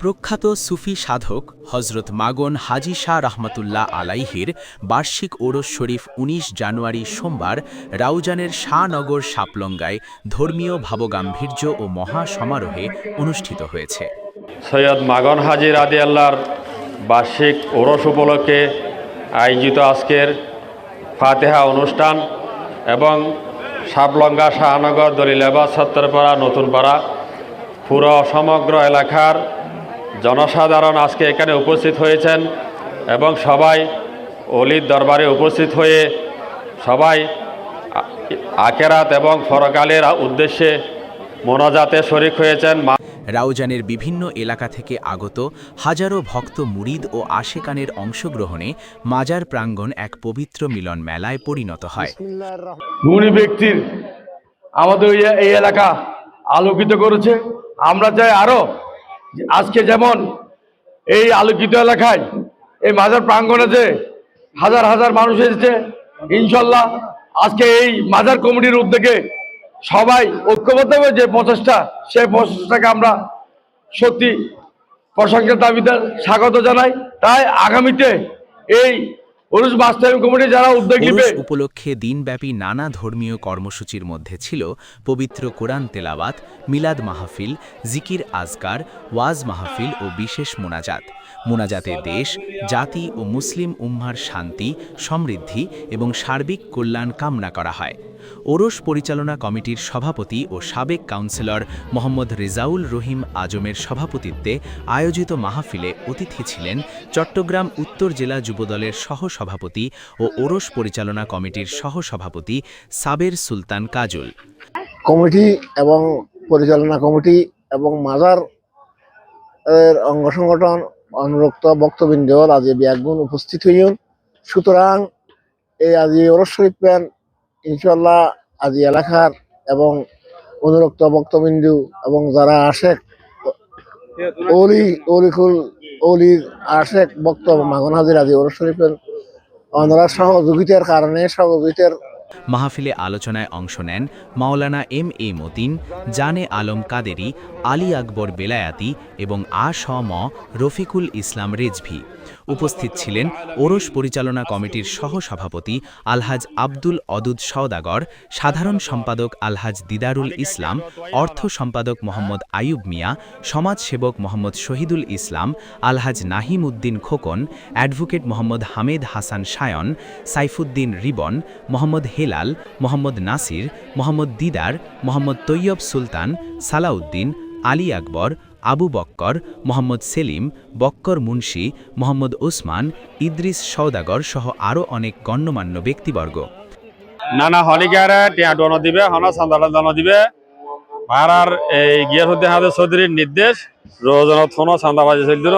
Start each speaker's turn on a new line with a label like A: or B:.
A: প্রখ্যাত সুফি সাধক হজরত মাগন হাজি শাহ রহমতুল্লাহ আলাইহির বার্ষিক ওরস শরীফ ১৯ জানুয়ারি সোমবার রাউজানের শাহনগর সাপলঙ্গায় ধর্মীয় ভাবগাম্ভীর্য ও মহা সমারোহে অনুষ্ঠিত হয়েছে।
B: সৈয়দ মাগন হাজির আদি আল্লাহর বার্ষিক ওরস উপলক্ষে আয়োজিত আজকের ফাতেহা অনুষ্ঠান এবং সাবলঙ্গা শাহনগর দলিলাবাদ সত্তরপাড়া নতুনপাড়া পুরো সমগ্র এলাকার জনসাধারণ আজকে এখানে উপস্থিত হয়েছেন এবং সবাই অলির দরবারে উপস্থিত হয়ে সবাই আকেরাত এবং ফরকালের উদ্দেশ্যে মোনাজাতে শরিক হয়েছেন।
A: রাউজানের বিভিন্ন এলাকা থেকে আগত হাজারো ভক্ত মুরিদ ও আশেকানের অংশগ্রহণে মাজার প্রাঙ্গণ এক পবিত্র মিলন মেলায় পরিণত হয়।
C: গুণী ব্যক্তির আমাদের এই- এই এলাকা আলোকিত করেছে। আমরা চাই আরও যে আজকে যেমন এই আলোকিত এলাকায় এই মাজার প্রাঙ্গণে যে হাজার হাজার মানুষ এসেছে, ইনশাল্লাহ আজকে এই মাজার কমিটির উদ্যোগে সবাই ঐক্যবদ্ধ হবে যে প্রচেষ্টা, সেই প্রচেষ্টাকে আমরা সত্যি প্রশংসার দাবিতে স্বাগত জানাই। তাই আগামীতে এই বাস্তবায়ন কমিটি যারা উদ্যোগ নেবে।
A: উপলক্ষে দিনব্যাপী নানা ধর্মীয় কর্মসূচির মধ্যে ছিল পবিত্র কোরআন তেলাওয়াত মিলাদ মাহফিল জিকির আজকার ওয়াজ মাহফিল ও বিশেষ মোনাজাত। মোনাজাতে দেশ, জাতি ও মুসলিম উম্মার শান্তি, সমৃদ্ধি এবং সার্বিক কল্যাণ কামনা করা হয়। ওরস পরিচালনা কমিটির সভাপতি ও সাবেক কাউন্সিলর মোহাম্মদ রেজাউল রহিম আজমের সভাপতিত্বে আয়োজিত মাহফিলে অতিথি ছিলেন চট্টগ্রাম উত্তর জেলা যুবদলের সহসভাপতি ও ওরস পরিচালনা কমিটির সহসভাপতি সাবের সুলতান কাজল।
D: কমিটি এবং পরিচালনা কমিটি এবং মাজার অঙ্গ সংগঠন অনুরক্ত বক্তবৃন্দ আজি ব্যাগুণ উপস্থিত হইন সুতরাং এই আজি ওরস শরীফ প্যান ইনশাল্লাহ আজি এলাকার এবং অনুরক্ত বক্তবিন্দু এবং যারা আসে অলি, অলিকুল, অলির আশেক বক্তব্য মাগন হাজির আজি ওরস শরীফের ওনারা সহযোগিতার কারণে সহযোগিতার
A: মাহফিলে আলোচনায় অংশ নেন মাওলানা এম এ মতিন, জানে আলম কাদেরি, আলী আকবর বেলায়াতি এবং আ স ম রফিকুল ইসলাম রেজভি। উপস্থিত ছিলেন ওরস পরিচালনা কমিটির সহসভাপতি আলহাজ আব্দুল অদুদ সওদাগর, সাধারণ সম্পাদক আলহাজ দিদারুল ইসলাম, অর্থ সম্পাদক মোহাম্মদ আয়ুব মিয়া, সমাজসেবক মোহাম্মদ শহীদুল ইসলাম, আলহাজ নাহিম উদ্দিন খোকন, অ্যাডভোকেট মোহাম্মদ হামেদ হাসান সায়ন, সাইফুদ্দিন রিবন, মোহাম্মদ হেলাল, মোহাম্মদ নাসির, মোহাম্মদ দিদার, মোহাম্মদ তৈয়ব সুলতান, সালাউদ্দিন, আলী আকবর আবু বক্কর, মোহাম্মদ সেলিম, বক্কর মুন্সি, মোহাম্মদ ওসমান, ইদ্রিস সৌদাগর সহ আরও অনেক গণ্যমান্য ব্যক্তিবর্গ।
B: নানা হলিকারে টিয়া ডন দিবে, হন সান্দালা দন দিবে। ভাড়ার এই গিয়াসুদ্দিন হাজার চৌধুরীর নির্দেশ রোজনত ফোন চান্দাবাজি চলিছিল